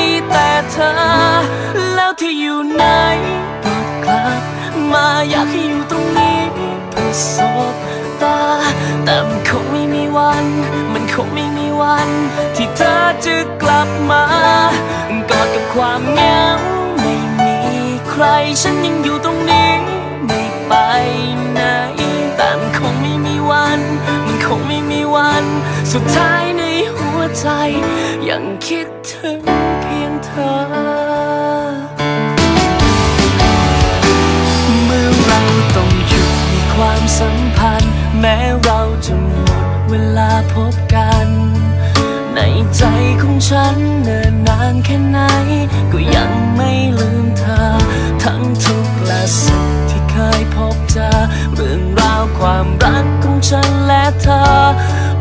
ี แต่เธอ แล้วที่อยู่ไหนบอกกลับ มาอยากให้อยู่ตรงนี้เพื่อสบตา แต่มันคงไม่มีวัน มันคงไม่มีวัน ที่เธอจะกลับมากอดกับความเหงาไม่มีใครฉันยังอยู่ตรงนี้ไม่ไปไหนแต่มันคงไม่มีวัน มันคงไม่มีวัน สุดท้ายในหัวใจยังคิดถึง แม้เราจะหมดเวลาพบกัน ในใจของฉันเนิ่นนานแค่ไหน ก็ยังไม่ลืมเธอ ทั้งทุกและสุขที่เคยพบเจอเรื่องราวความรักของฉันและเธอ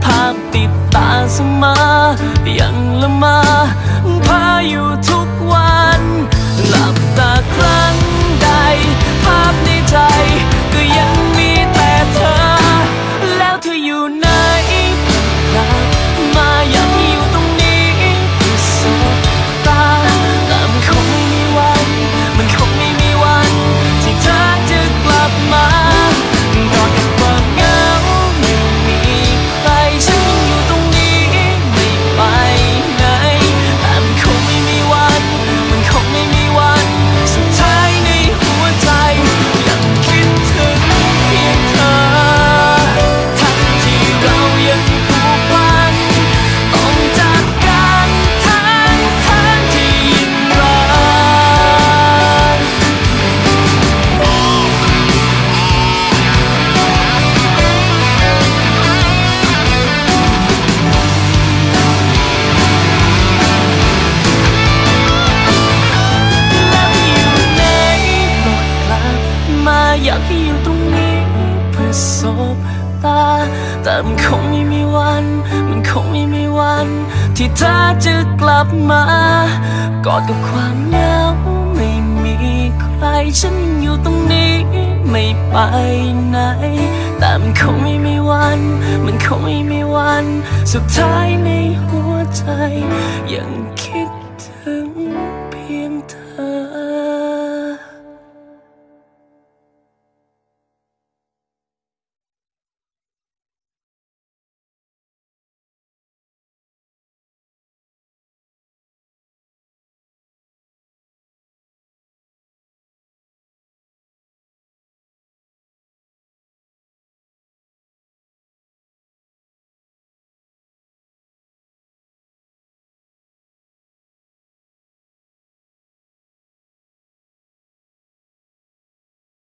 ภาพติดตาเสมอ แต่มันคงไม่มีวัน มันคงไม่มีวัน ที่เธอจะกลับมากอดกับความเหงาไม่มีใครฉันยังอยู่ตรงนี้ไม่ไปไหน แต่มันคงไม่มีวัน มันคงไม่มีวัน สุดท้ายในหัวใจยังคิด